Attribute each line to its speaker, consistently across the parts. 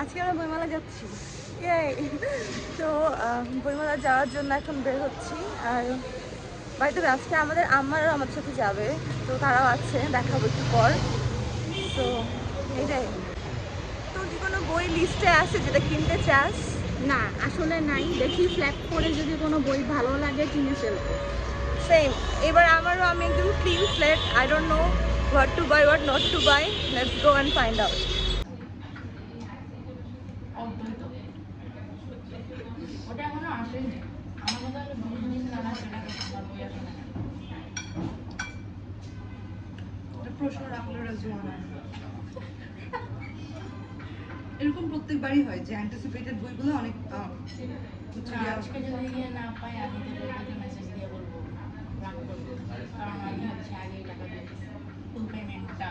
Speaker 1: আজকে আমরা বইমেলা যাচ্ছি! তো বইমেলা যাওয়ার জন্য এখন বের হচ্ছি। আর বাড়িতে আজকে আমাদের আম্মারও আমার সাথে যাবে। তো তারাও আছে দেখাবো একটু পর। তো এইটাই। তোর কি কোনো বই লিস্টে আছে যেটা কিনতে চাস?
Speaker 2: না আসলে নাই। দেখি ফ্ল্যাট করে যদি কোনো বই ভালো লাগে কিনে ফেলব।
Speaker 1: সেম এবার আমারও আমি একদম clean flat I don't know what to buy what not to buy let's go and find out
Speaker 3: ওটা এখনও আসেনি। তাহলে সেটা আমার বই আসে না।
Speaker 4: প্রশ্ন রাখল এরকম প্রত্যেকবারই হয় যে অ্যান্টিসিপেটেড বইগুলো অনেক
Speaker 3: আজকে যদি না পাই আমি তো মেসেজ দিয়ে বলব। করব। কারণ আমি হচ্ছে টাকা ফুল পেমেন্টটা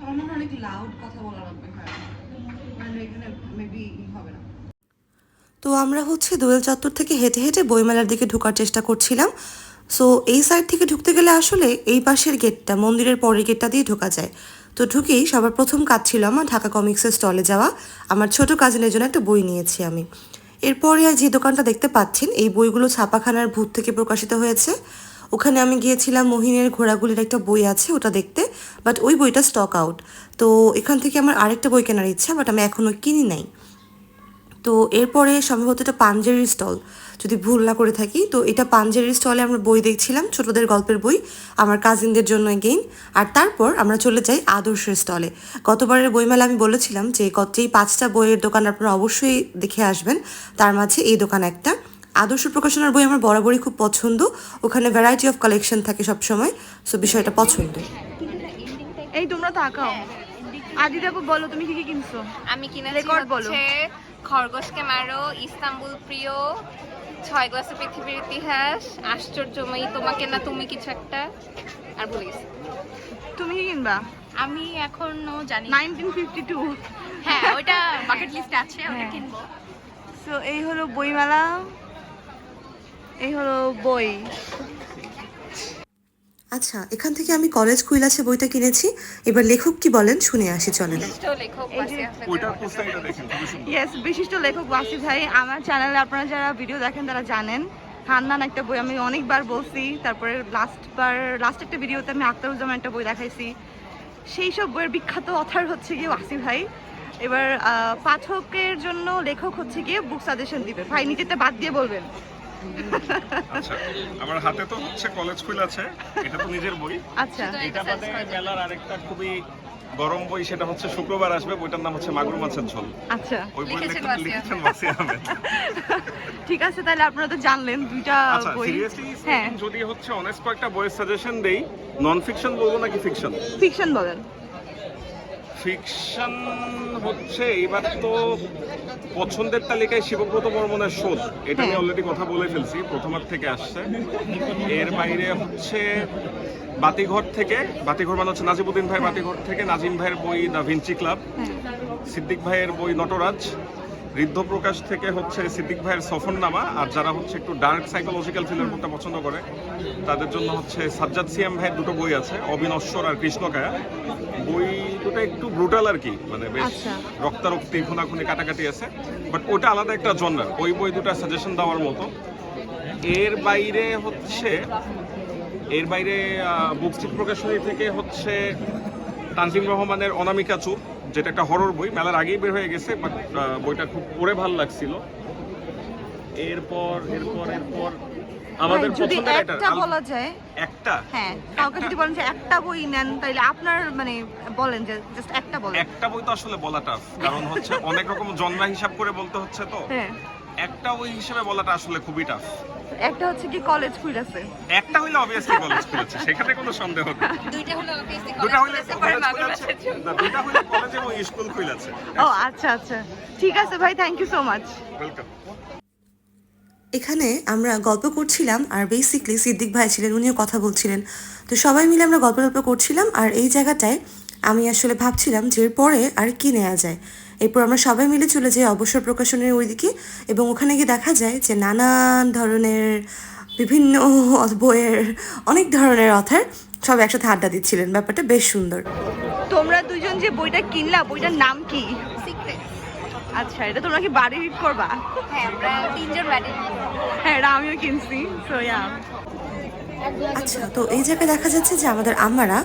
Speaker 4: আমার মনে হয় অনেক লাউড কথা বলা লাগবে হ্যাঁ। মানে এখানে মেবি হবে না।
Speaker 5: তো আমরা হচ্ছে দোয়েল চত্বর থেকে হেঁটে হেঁটে বইমেলার দিকে ঢোকার চেষ্টা করছিলাম। সো এই সাইড থেকে ঢুকতে গেলে আসলে এই পাশের গেটটা মন্দিরের পরের গেটটা দিয়ে ঢোকা যায়। তো ঢুকেই সবার প্রথম কাজ ছিল আমার ঢাকা কমিক্সের স্টলে যাওয়া। আমার ছোট কাজিনের জন্য একটা বই নিয়েছি আমি। এরপরে যে দোকানটা দেখতে পাচ্ছেন, এই বইগুলো ছাপাখানার ভূত থেকে প্রকাশিত হয়েছে। ওখানে আমি গিয়েছিলাম মোহিনের ঘোড়াগুলির একটা বই আছে, ওটা দেখতে। বাট ওই বইটা স্টক আউট তো এখান থেকে আমার আরেকটা বই কেনার ইচ্ছা বাট আমি এখনও কিনি নাই। তো এরপরে সম্ভবত এটা পাঞ্জেরির স্টল। যদি ভুল না করে থাকি, তো এটা পাঞ্জেরির স্টলে আমরা বই দেখছিলাম, ছোটদের গল্পের বই, আমার কাজিনদের জন্য এগেইন আর তারপর আমরা চলে যাই আদর্শের স্টলে। গতবারের বইমেলা আমি বলেছিলাম যে যেই পাঁচটা বইয়ের দোকান আপনারা অবশ্যই দেখে আসবেন, তার মাঝে এই দোকান একটা। আদর্শ প্রকাশনার বই আমার বরাবরই খুব পছন্দ। ওখানে ভ্যারাইটি অফ কালেকশন থাকে সবসময় সো বিষয়টা পছন্দ।
Speaker 1: এই তোমরা তাকাও। আদি দেখো বলো তুমি কি কি কিনছো?
Speaker 6: আমি কিনেছি
Speaker 1: Record বলো।
Speaker 6: খরগোশকে মারো ইস্তাম্বুল প্রিয় ছয় গ্লাসে পৃথিবীর ইতিহাস আশ্চর্যময়ী তোমাকে না তুমি কিছু একটা। আর ভুলে গেছি।
Speaker 1: তুমি কি কিনবা?
Speaker 2: আমি এখনও জানি না।
Speaker 1: Nineteen fifty two.
Speaker 2: হ্যাঁ ওইটা বাকেট লিস্টে আছে ওটা
Speaker 1: হ্যাঁ।
Speaker 2: কিনবো।
Speaker 1: সো এই হলো বইমেলা এই হলো বই।
Speaker 5: আচ্ছা এখান থেকে আমি কলেজ কুইলাছে বইটা কিনেছি। এবার লেখক কি বলেন? শুনে আসি চলেন।
Speaker 6: বিশিষ্ট লেখক
Speaker 1: ওয়াসি ভাই। আমার চ্যানেলে আপনারা যারা ভিডিও দেখেন তারা জানেন হান্নান একটা বই আমি অনেকবার বলছি তারপরে লাস্ট বার লাস্ট একটা ভিডিওতে আমি আখতারুজ্জামান একটা বই দেখাইছি। সেই সব বইয়ের বিখ্যাত অথার হচ্ছে গিয়ে ওয়াসি ভাই। এবার পাঠকের জন্য লেখক হচ্ছে গিয়ে বুক সাজেশন দিবে। ভাই নিজেতে বাদ দিয়ে বলবেন।
Speaker 7: আচ্ছা আমার হাতে তো হচ্ছে কলেজ কুইল আছে এটা তো নিজের বই।
Speaker 1: আচ্ছা।
Speaker 7: এটা বাদে মেলার আরেকটা খুবই গরম বই সেটা হচ্ছে শুক্রবার আসবে বইটার নাম হচ্ছে মাগুর মাছের ঝোল।
Speaker 1: আচ্ছা।
Speaker 7: ওই বই
Speaker 6: লিখেছেন ওয়াসি
Speaker 7: আহমেদ।
Speaker 1: ঠিক আছে তাহলে আপনারা তো জানলেন দুইটা
Speaker 7: আচ্ছা
Speaker 1: বই।
Speaker 7: সিরিয়াসলি
Speaker 1: হ্যাঁ।
Speaker 7: যদি হচ্ছে অনেস্ট কয়েকটা বইয়ের সাজেশন দেই নন ফিকশন বলব নাকি ফিকশন
Speaker 1: ফিকশন বলেন।
Speaker 7: ফিকশন হচ্ছে এবার তো পছন্দের তালিকায় শিবব্রত বর্মনের শোধ এটা নিয়ে
Speaker 1: হ্যাঁ।
Speaker 7: অলরেডি কথা বলে ফেলছি প্রথমার থেকে আসছে এর বাইরে হচ্ছে বাতিঘর থেকে বাতিঘর মানে হচ্ছে নাজিবুদ্দিন ভাই বাতিঘর থেকে নাজিম ভাইয়ের বই দ্য ভিঞ্চি ক্লাব সিদ্দিক ভাইয়ের বই নটরাজ ঋদ্ধ প্রকাশ থেকে হচ্ছে সিদ্দিক ভাইয়ের সফরনামা আর যারা হচ্ছে একটু ডার্ক সাইকোলজিক্যাল ফিল্মের পড়তে পছন্দ করে তাদের জন্য হচ্ছে সাজ্জাদ সিয়াম ভাইয়ের দুটো বই আছে অবিনশ্বর আর কৃষ্ণকায়া বই দুটো একটু ব্রুটাল আর কি মানে বেশ
Speaker 1: আচ্ছা।
Speaker 7: রক্তারক্তি খুনাখুনি কাটাকাটি আছে বাট ওটা আলাদা একটা জন্নার ওই বই দুটো সাজেশন দেওয়ার মতো। এর বাইরে হচ্ছে এর বাইরে বুক স্ট্রিট প্রকাশনী থেকে হচ্ছে তানজিম রহমানের অনামিকা চুপ। যেটা একটা হরর বই মেলার আগেই বের হয়ে গেছে বাট বইটা খুব পড়ে ভালো লাগছিল। এরপর এরপর এরপর আমাদের
Speaker 1: যদি
Speaker 7: একটা
Speaker 1: বলা যায়
Speaker 7: একটা?
Speaker 1: হ্যাঁ কাউকে যদি বলেন যে একটা বই নেন তাহলে আপনার মানে বলেন যে জাস্ট একটা বলেন।
Speaker 7: একটা বই তো আসলে বলা টাফ কারণ হচ্ছে অনেক রকম জনরা হিসাব করে বলতে হচ্ছে তো।
Speaker 1: হ্যাঁ।
Speaker 7: একটা বই হিসেবে বলাটা আসলে খুবই টাফ
Speaker 1: একটা হচ্ছে কি কলেজ ফুল
Speaker 7: একটা হইলে অবভিয়াসলি কলেজ খুলেছে সেখানে কোনো সন্দেহ নেই।
Speaker 6: দুইটা হলো
Speaker 7: হইলে কলেজ খুলেছে
Speaker 6: মাছের ঝোল।
Speaker 7: না দুটা হইলে কলেজ এবং স্কুল খুলেছে
Speaker 1: ও আচ্ছা আচ্ছা। ঠিক আছে ভাই thank you so much
Speaker 7: welcome
Speaker 5: এখানে আমরা গল্প করছিলাম আর বেসিকলি সিদ্দিক ভাই ছিলেন উনিও কথা বলছিলেন। তো সবাই মিলে আমরা গল্প গল্প করছিলাম আর এই জায়গাটায় আমি আসলে ভাবছিলাম যে এরপরে আর কি নেওয়া যায়। এরপর আমরা সবাই মিলে চলে যাই অবসর প্রকাশনের ওইদিকে এবং ওখানে গিয়ে দেখা যায় যে নানান ধরনের বিভিন্ন বইয়ের অনেক ধরনের অথার সব একসাথে আড্ডা দিচ্ছিলেন। ব্যাপারটা বেশ সুন্দর।
Speaker 1: তোমরা দুজন যে বইটা কিনলা বইটার নাম কি? আচ্ছা এটা তোমরা কি বাড়ি রিড করবা?
Speaker 6: হ্যাঁ আমরা তিনজন বাড়ি
Speaker 1: হ্যাঁ এটা আমিও কিনছি সো ইয়া
Speaker 5: আচ্ছা তো এই জায়গায় দেখা যাচ্ছে যে আমাদের আম্মারা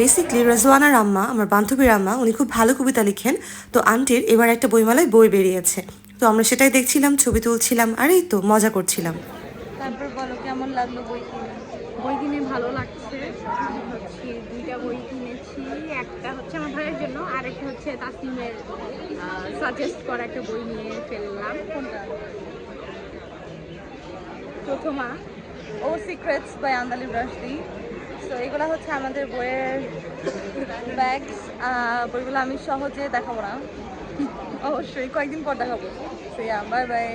Speaker 5: বেসিকলি রেজওয়ানার আম্মা, আমার বান্ধবীর আম্মা, উনি খুব ভালো কবিতা লিখেন। তো আন্টির এবার একটা বইমেলায় বই বেরিয়েছে। তো আমরা সেটাই দেখছিলাম, ছবি তুলছিলাম, আর এই তো মজা করছিলাম।
Speaker 1: তারপর বলো, কেমন লাগল বই কিনে?
Speaker 2: বই কিনে ভালো লাগছে। দুইটা বই কিনেছি। একটা হচ্ছে আমার ভাইয়ের জন্য, আর একটা হচ্ছে তাসলিমের সাজেস্ট করা একটা বই নিয়ে ফেললাম।
Speaker 1: প্রথমা। ও সিক্রেটস বাই আন্দালি ব্রাশদি সো এগুলো হচ্ছে আমাদের বইয়ের ব্যাগস বইগুলো আমি সহজে দেখাবো না। অবশ্যই, কয়েকদিন পর দেখাবো। So bye bye